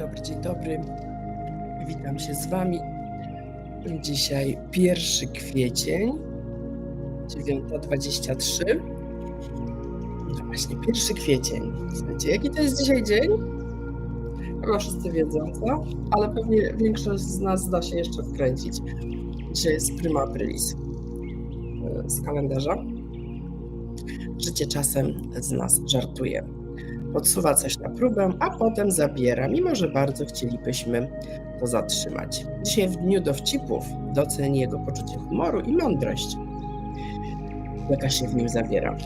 Dobry, dzień dobry. Witam się z Wami. Dzisiaj 1 kwiecień, 9.23. No właśnie, 1 kwiecień. Słuchajcie, jaki to jest dzisiaj dzień? Chyba wszyscy wiedzą, co? Ale pewnie większość z nas da się jeszcze wkręcić. Dzisiaj jest prima aprilis e, z kalendarza. Życie czasem z nas żartuje podsuwa coś próbę, a potem zabiera, mimo że bardzo chcielibyśmy to zatrzymać. Dzisiaj w dniu dowcipów doceni jego poczucie humoru i mądrość, jaka się w nim zawiera.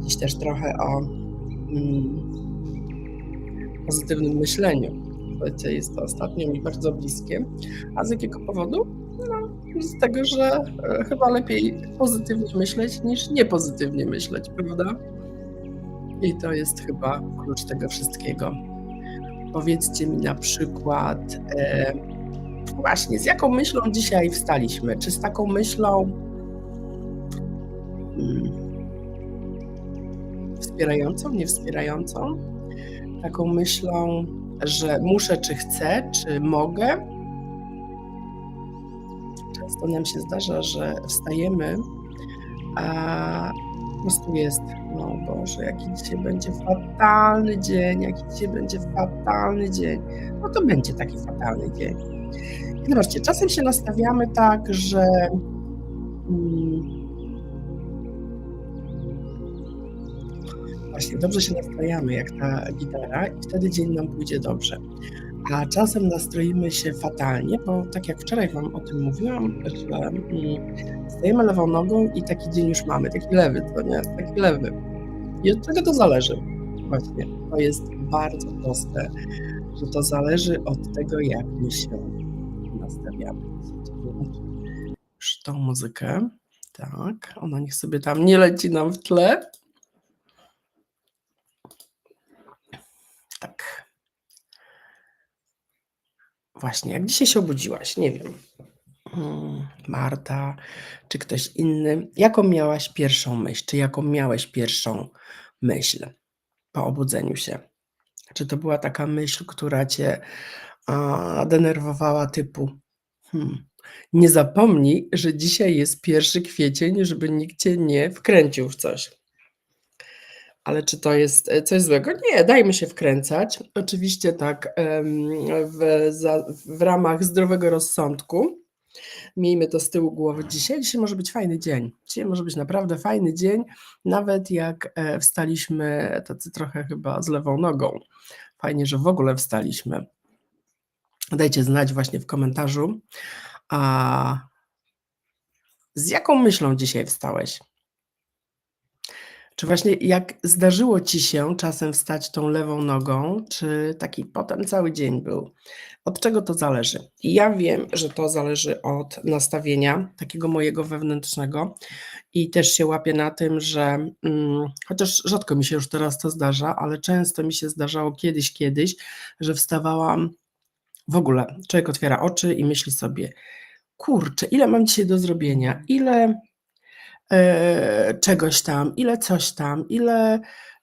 Dziś też trochę o mm, pozytywnym myśleniu. Słuchajcie, jest to ostatnio mi bardzo bliskie. A z jakiego powodu? No, z tego, że e, chyba lepiej pozytywnie myśleć niż niepozytywnie myśleć, prawda? I to jest chyba klucz tego wszystkiego. Powiedzcie mi na przykład, e, właśnie, z jaką myślą dzisiaj wstaliśmy? Czy z taką myślą mm, wspierającą, niewspierającą? Taką myślą, że muszę, czy chcę, czy mogę? Często nam się zdarza, że wstajemy, a po prostu jest, no Boże, jaki dzisiaj będzie fatalny dzień, jaki dzisiaj będzie fatalny dzień. No to będzie taki fatalny dzień. I zobaczcie, czasem się nastawiamy tak, że mm, właśnie dobrze się nastrajamy jak ta gitara i wtedy dzień nam pójdzie dobrze. A czasem nastroimy się fatalnie, bo tak jak wczoraj Wam o tym mówiłam, że mm, stajemy lewą nogą i taki dzień już mamy, taki lewy, to nie, taki lewy. I od czego to zależy? Właśnie, to jest bardzo proste, że to zależy od tego, jak my się nastawiamy. Już tą muzykę, tak, ona niech sobie tam nie leci nam w tle. Tak. Właśnie, jak dzisiaj się obudziłaś, nie wiem, mm, Marta, czy ktoś inny, jaką miałaś pierwszą myśl, czy jaką miałeś pierwszą myśl po obudzeniu się? Czy to była taka myśl, która cię a, denerwowała typu hmm, nie zapomnij, że dzisiaj jest 1 kwiecień, żeby nikt cię nie wkręcił w coś. Ale czy to jest e, coś złego? Nie, dajmy się wkręcać. Oczywiście tak, w, w ramach zdrowego rozsądku. Miejmy to z tyłu głowy dzisiaj. Dzisiaj może być fajny dzień. Dzisiaj może być naprawdę fajny dzień, nawet jak e, wstaliśmy tacy trochę chyba z lewą nogą. Fajnie, że w ogóle wstaliśmy. Dajcie znać właśnie w komentarzu, a z jaką myślą dzisiaj wstałeś? Czy właśnie jak zdarzyło ci się czasem wstać tą lewą nogą, czy taki potem cały dzień był? Od czego to zależy? Ja wiem, że to zależy od nastawienia takiego mojego wewnętrznego i też się łapię na tym, że mm, chociaż rzadko mi się już teraz to zdarza, ale często mi się zdarzało kiedyś, kiedyś, że wstawałam w ogóle. Człowiek otwiera oczy i myśli sobie, kurczę, ile mam dzisiaj do zrobienia, ile e, czegoś tam, ile coś tam, ile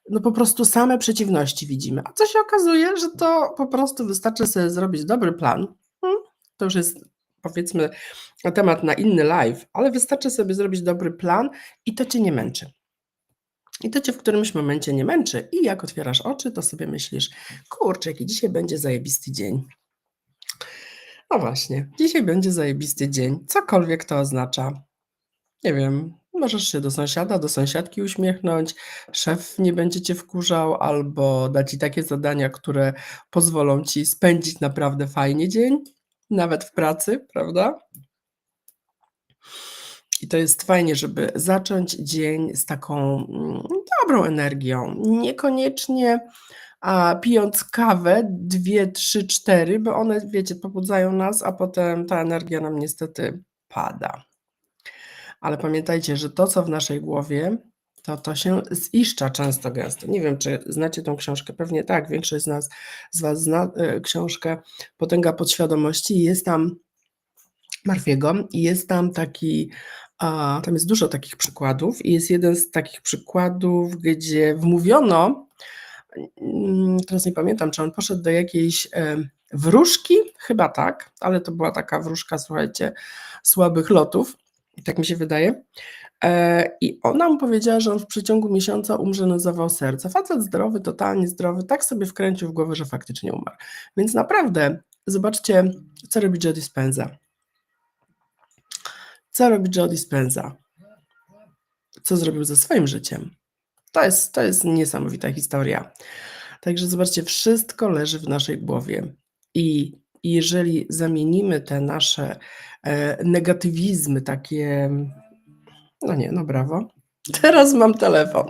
no po prostu same przeciwności widzimy. A co się okazuje, że to po prostu wystarczy sobie zrobić dobry plan. Hmm, To już jest powiedzmy temat na inny live, ale wystarczy sobie zrobić dobry plan i to cię nie męczy. I to cię w którymś momencie nie męczy. I jak otwierasz oczy, to sobie myślisz, kurczę, jaki dzisiaj będzie zajebisty dzień. No właśnie, dzisiaj będzie zajebisty dzień, cokolwiek to oznacza. Nie wiem, możesz się do sąsiada, do sąsiadki uśmiechnąć, szef nie będzie cię wkurzał, albo da ci takie zadania, które pozwolą ci spędzić naprawdę fajnie dzień, nawet w pracy, prawda? I to jest fajnie, żeby zacząć dzień z taką mm, dobrą energią. Niekoniecznie a, pijąc kawę, dwie, trzy, cztery, bo one, wiecie, pobudzają nas, a potem ta energia nam niestety pada. Ale pamiętajcie, że to, co w naszej głowie, to to się ziszcza często gęsto. Nie wiem, czy znacie tą książkę, pewnie tak, większość z nas, z was zna e, książkę. Potęga Podświadomości. Jest tam Marfiego i jest tam taki, a, tam jest dużo takich przykładów i jest jeden z takich przykładów, gdzie wmówiono mm, teraz nie pamiętam, czy on poszedł do jakiejś em, wróżki, chyba tak, ale to była taka wróżka, słuchajcie, słabych lotów, tak mi się wydaje. E, I ona mu powiedziała, że on w przeciągu miesiąca umrze na zawał serca. Facet zdrowy, totalnie zdrowy, tak sobie wkręcił w głowę, że faktycznie umarł. Więc naprawdę, zobaczcie, co robi Joe Dispenza. Co robi Joe Dispenza? Co zrobił ze swoim życiem? To jest, to jest niesamowita historia. Także zobaczcie, wszystko leży w naszej głowie. I jeżeli zamienimy te nasze e, negatywizmy, takie. No nie, no brawo. Teraz mam telefon.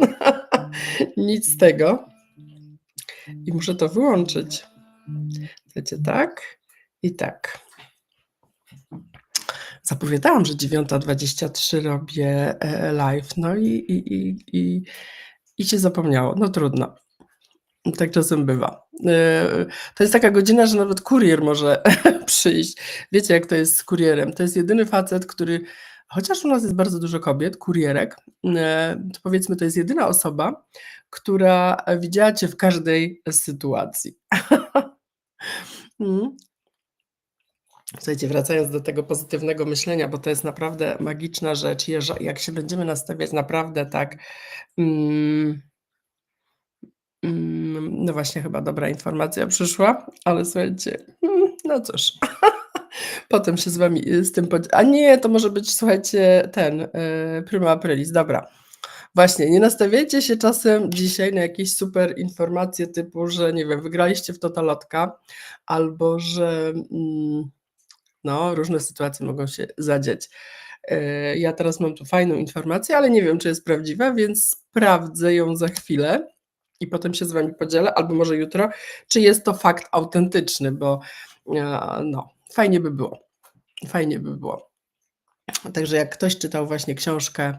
Nic z tego. I muszę to wyłączyć. Wiecie, tak i tak. Zapowiadałam, że 9.23 robię e, live, no i, i, i, i, i się zapomniało. No trudno. Tak czasem bywa. E, To jest taka godzina, że nawet kurier może przyjść. Wiecie, jak to jest z kurierem? To jest jedyny facet, który, chociaż u nas jest bardzo dużo kobiet, kurierek, e, to powiedzmy, to jest jedyna osoba, która widziała cię w każdej sytuacji. Mm. Słuchajcie, wracając do tego pozytywnego myślenia, bo to jest naprawdę magiczna rzecz. Jak się będziemy nastawiać naprawdę tak. Mm, mm, no właśnie, chyba dobra informacja przyszła, ale słuchajcie, mm, no cóż. Potem się z wami y, z tym podzi- A nie, to może być, słuchajcie, ten, y, Prima Aprilis, dobra. Właśnie, nie nastawiajcie się czasem dzisiaj na jakieś super informacje typu, że nie wiem, wygraliście w Totalotka, albo że mm, no, różne sytuacje mogą się zadziać. E, Ja teraz mam tu fajną informację, ale nie wiem, czy jest prawdziwa, więc sprawdzę ją za chwilę i potem się z wami podzielę, albo może jutro, czy jest to fakt autentyczny, bo e, no, fajnie by było. Fajnie by było. Także jak ktoś czytał właśnie książkę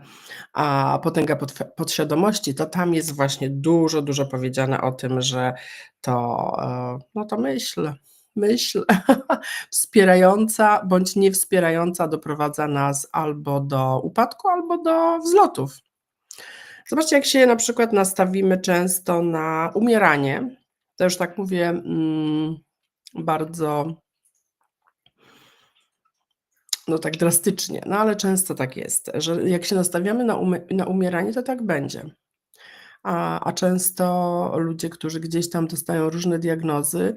a Potęga podświadomości, to tam jest właśnie dużo, dużo powiedziane o tym, że to, e, no to myśl, myśl wspierająca bądź niewspierająca doprowadza nas albo do upadku, albo do wzlotów. Zobaczcie, jak się na przykład nastawimy często na umieranie, to już tak mówię mm, bardzo no tak drastycznie, no ale często tak jest, że jak się nastawiamy na, na umieranie, to tak będzie. A, a często ludzie, którzy gdzieś tam dostają różne diagnozy,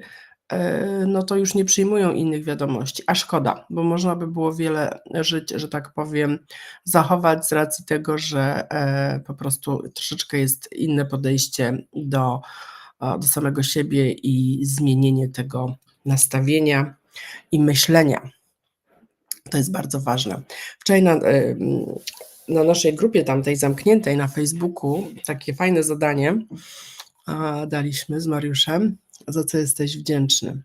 no to już nie przyjmują innych wiadomości. A szkoda, bo można by było wiele żyć, że tak powiem, zachować z racji tego, że e, po prostu troszeczkę jest inne podejście do, a, do samego siebie i zmienienie tego nastawienia i myślenia. To jest bardzo ważne. Wczoraj na, na naszej grupie tamtej zamkniętej na Facebooku takie fajne zadanie daliśmy z Mariuszem, za co jesteś wdzięczny.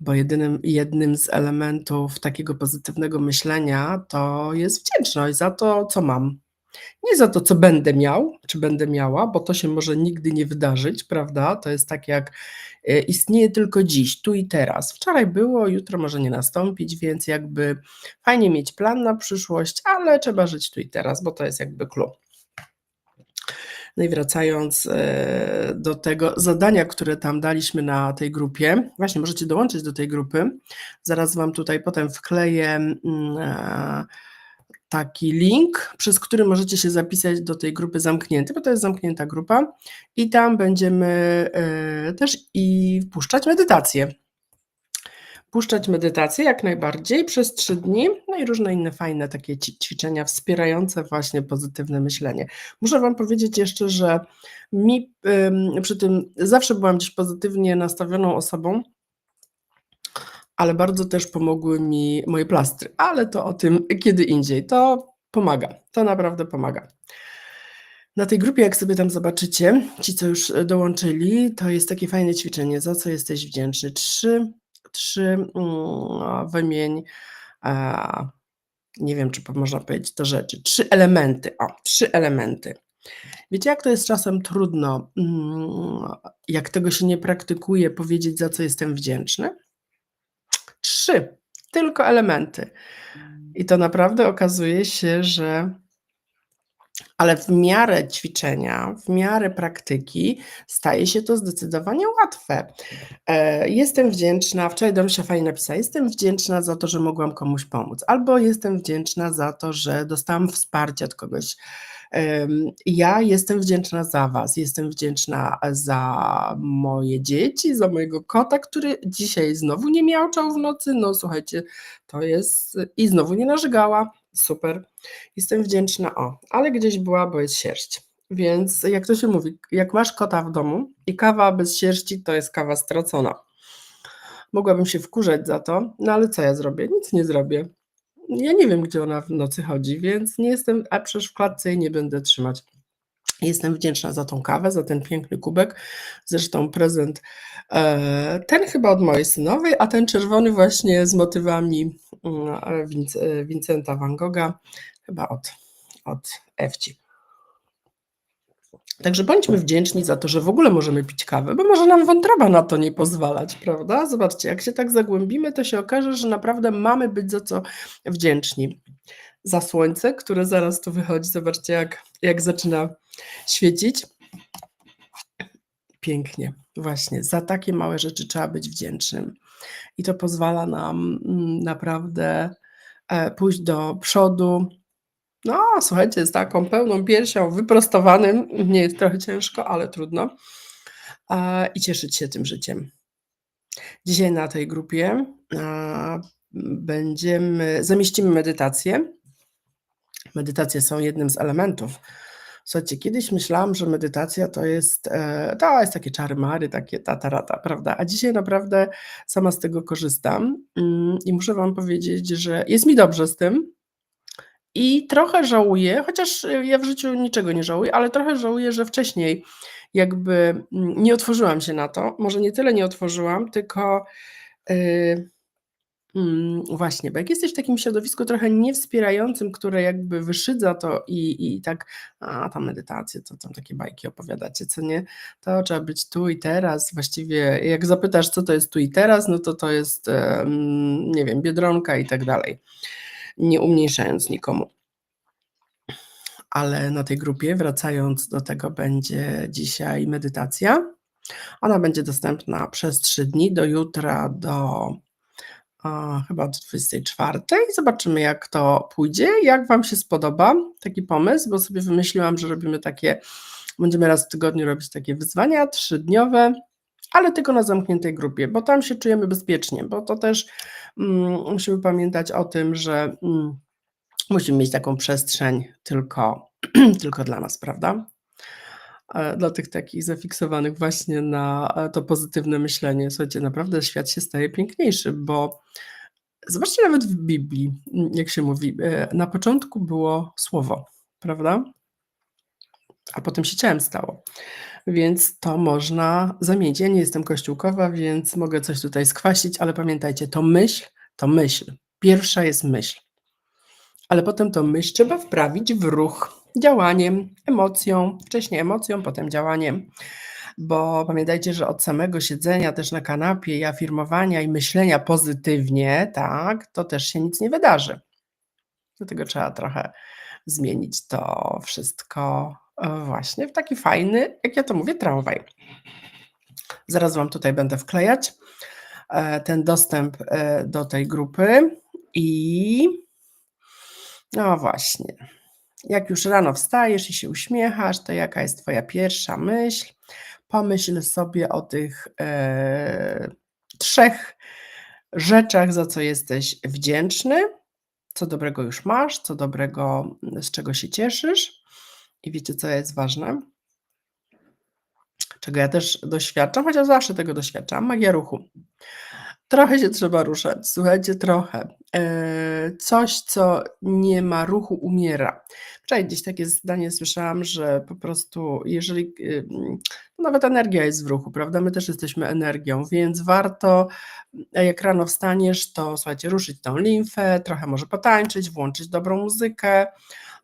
Bo jedynym, jednym z elementów takiego pozytywnego myślenia to jest wdzięczność za to, co mam. Nie za to, co będę miał, czy będę miała, bo to się może nigdy nie wydarzyć, prawda? To jest tak jak e, istnieje tylko dziś, tu i teraz. Wczoraj było, jutro może nie nastąpić, więc jakby fajnie mieć plan na przyszłość, ale trzeba żyć tu i teraz, bo to jest jakby clue. No i wracając e, do tego zadania, które tam daliśmy na tej grupie, właśnie możecie dołączyć do tej grupy. Zaraz Wam tutaj potem wkleję mm, e, taki link, przez który możecie się zapisać do tej grupy zamkniętej, bo to jest zamknięta grupa i tam będziemy e, też i wpuszczać medytację. Puszczać medytację jak najbardziej przez trzy dni, no i różne inne fajne takie ćwiczenia wspierające właśnie pozytywne myślenie. Muszę Wam powiedzieć jeszcze, że mi przy tym zawsze byłam gdzieś pozytywnie nastawioną osobą, ale bardzo też pomogły mi moje plastry, ale to o tym kiedy indziej. To pomaga, to naprawdę pomaga. Na tej grupie, jak sobie tam zobaczycie, ci co już e, dołączyli, to jest takie fajne ćwiczenie, za co jesteś wdzięczny. Trzy, trzy mm, wymień, a, nie wiem, czy można powiedzieć to rzeczy, trzy elementy, o, trzy elementy. Wiecie, jak to jest czasem trudno, mm, jak tego się nie praktykuje, powiedzieć, za co jestem wdzięczny? Trzy, tylko elementy. I to naprawdę okazuje się, że Ale w miarę ćwiczenia, w miarę praktyki staje się to zdecydowanie łatwe. E, jestem wdzięczna wczoraj Danusia fajnie napisała: „Jestem wdzięczna za to, że mogłam komuś pomóc“, albo „Jestem wdzięczna za to, że dostałam wsparcie od kogoś”. Ja jestem wdzięczna za was, jestem wdzięczna za moje dzieci, za mojego kota, który dzisiaj znowu nie miauczał w nocy. No słuchajcie, to jest i znowu nie narzygała. Super. Jestem wdzięczna o, ale gdzieś była, bo jest sierść. Więc jak to się mówi, jak masz kota w domu i kawa bez sierści, to jest kawa stracona. Mogłabym się wkurzać za to, no ale co ja zrobię? Nic nie zrobię. Ja nie wiem, gdzie ona w nocy chodzi, więc nie jestem a przecież w klatce jej nie będę trzymać. Jestem wdzięczna za tą kawę, za ten piękny kubek. Zresztą prezent, e, ten chyba od mojej synowej, a ten czerwony właśnie z motywami, mm, Vincenta van Gogha, chyba od od Ewci. Także bądźmy wdzięczni za to, że w ogóle możemy pić kawę, bo może nam wątroba na to nie pozwalać, prawda? Zobaczcie, jak się tak zagłębimy, to się okaże, że naprawdę mamy być za co wdzięczni. Za słońce, które zaraz tu wychodzi, zobaczcie jak jak zaczyna świecić. Pięknie, właśnie, za takie małe rzeczy trzeba być wdzięcznym i to pozwala nam, mm, naprawdę, e, pójść do przodu. No, słuchajcie, z taką pełną piersią, wyprostowanym, mnie jest trochę ciężko, ale trudno, a, i cieszyć się tym życiem. Dzisiaj na tej grupie, a, będziemy zamieścimy medytację. Medytacje są jednym z elementów. Słuchajcie, kiedyś myślałam, że medytacja to jest, e, to jest takie czary-mary, takie ta-ta-ra-ta, prawda? A dzisiaj naprawdę sama z tego korzystam, mm, i muszę wam powiedzieć, że jest mi dobrze z tym i trochę żałuję, chociaż ja w życiu niczego nie żałuję, ale trochę żałuję, że wcześniej jakby, mm, nie otworzyłam się na to. Może nie tyle nie otworzyłam, tylko, yy, mm, właśnie, bo jak jesteś w takim środowisku trochę niewspierającym, które jakby wyszydza to i i tak: „A, tam medytacje, to tam takie bajki opowiadacie, co nie? To trzeba być tu i teraz”. Właściwie jak zapytasz, co to jest tu i teraz, no to to jest, em, nie wiem, Biedronka i tak dalej, nie umniejszając nikomu. Ale na tej grupie, wracając do tego, będzie dzisiaj medytacja. Ona będzie dostępna przez 3 dni, do jutra, do a, chyba do 24. Zobaczymy, jak to pójdzie, jak wam się spodoba taki pomysł, bo sobie wymyśliłam, że robimy takie będziemy raz w tygodniu robić takie wyzwania trzydniowe, ale tylko na zamkniętej grupie, bo tam się czujemy bezpiecznie, bo to też, mm, musimy pamiętać o tym, że, mm, musimy mieć taką przestrzeń tylko tylko dla nas, prawda? E, dla tych takich zafiksowanych właśnie na, e, to pozytywne myślenie. Słuchajcie, naprawdę świat się staje piękniejszy, bo zobaczcie nawet w Biblii, jak się mówi, e, na początku było słowo, prawda? A potem się ciałem stało. Więc to można zamienić. Ja nie jestem kościółkowa, więc mogę coś tutaj skwasić, ale pamiętajcie, to myśl to myśl. Pierwsza jest myśl. Ale potem tą myśl trzeba wprawić w ruch działaniem, emocją, wcześniej emocją, potem działaniem. Bo pamiętajcie, że od samego siedzenia też na kanapie i afirmowania i myślenia pozytywnie, tak, to też się nic nie wydarzy. Dlatego trzeba trochę zmienić to wszystko, e, właśnie w taki fajny, jak ja to mówię, tramwaj. Zaraz wam tutaj będę wklejać, e, ten dostęp, e, do tej grupy i no właśnie. Jak już rano wstajesz i się uśmiechasz, to jaka jest twoja pierwsza myśl? Pomyśl sobie o tych, e, 3 rzeczach, za co jesteś wdzięczny, co dobrego już masz, co dobrego, z czego się cieszysz. I wiecie, co jest ważne? Czego ja też doświadczam, chociaż zawsze tego doświadczam, magia ruchu. Trochę się trzeba ruszać, słuchajcie, trochę. Eee, coś, co nie ma ruchu, umiera. Wczoraj gdzieś takie zdanie słyszałam, że po prostu jeżeli, ym, nawet energia jest w ruchu, prawda? My też jesteśmy energią, więc warto, jak rano wstaniesz, to słuchajcie, ruszyć tą limfę, trochę może potańczyć, włączyć dobrą muzykę,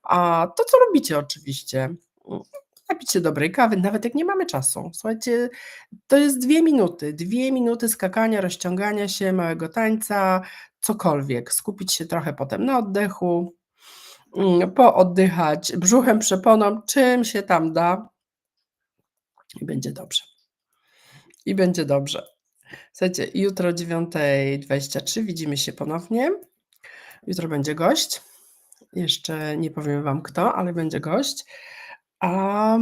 a to, co lubicie oczywiście napić się dobrej kawy, nawet jak nie mamy czasu. Słuchajcie, to jest 2 minuty, 2 minuty skakania, rozciągania się, małego tańca, cokolwiek. Skupić się trochę potem na oddechu, mm, pooddychać brzuchem, przeponą, czym się tam da. I będzie dobrze. I będzie dobrze. Słuchajcie, jutro o 9:23 widzimy się ponownie. Jutro będzie gość. Jeszcze nie powiem wam kto, ale będzie gość. A,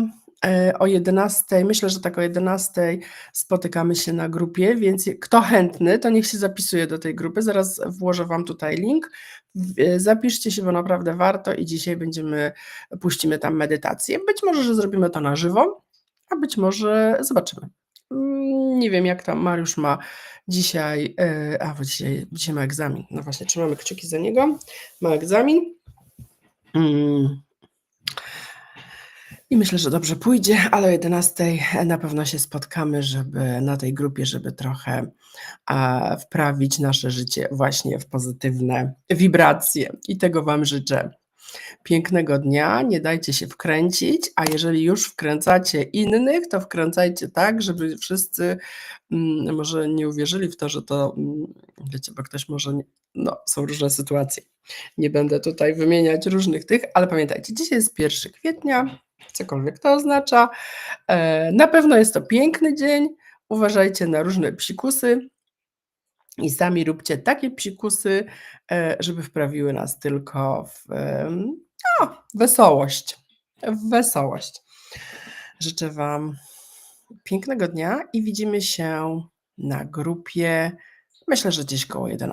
e, o 11:00, myślę, że tak o 11:00 spotykamy się na grupie, więc kto chętny, to niech się zapisuje do tej grupy. Zaraz włożę wam tutaj link. E, zapiszcie się, bo naprawdę warto i dzisiaj będziemy puścimy tam medytację. Być może, że zrobimy to na żywo, a być może zobaczymy. Mm, nie wiem jak tam Mariusz ma dzisiaj, e, a bo dzisiaj dzisiaj ma egzamin. No właśnie, trzymamy kciuki za niego. Ma egzamin. Mm. I myślę, że dobrze pójdzie, ale o 11:00 na pewno się spotkamy, żeby na tej grupie, żeby trochę, a, wprawić nasze życie właśnie w pozytywne wibracje i tego wam życzę. Pięknego dnia, nie dajcie się wkręcić, a jeżeli już wkręcacie innych, to wkręcajcie tak, żeby wszyscy, mm, może nie uwierzyli w to, że to, mm, wiecie, bo ktoś może nie no, są różne sytuacje. Nie będę tutaj wymieniać różnych tych, ale pamiętajcie, dzisiaj jest 1 kwietnia, cokolwiek to oznacza. E, na pewno jest to piękny dzień. Uważajcie na różne psikusy i sami róbcie takie psikusy, e, żeby wprawiły nas tylko w, em, no, wesołość. W wesołość. Życzę wam pięknego dnia i widzimy się na grupie, myślę, że gdzieś koło 11.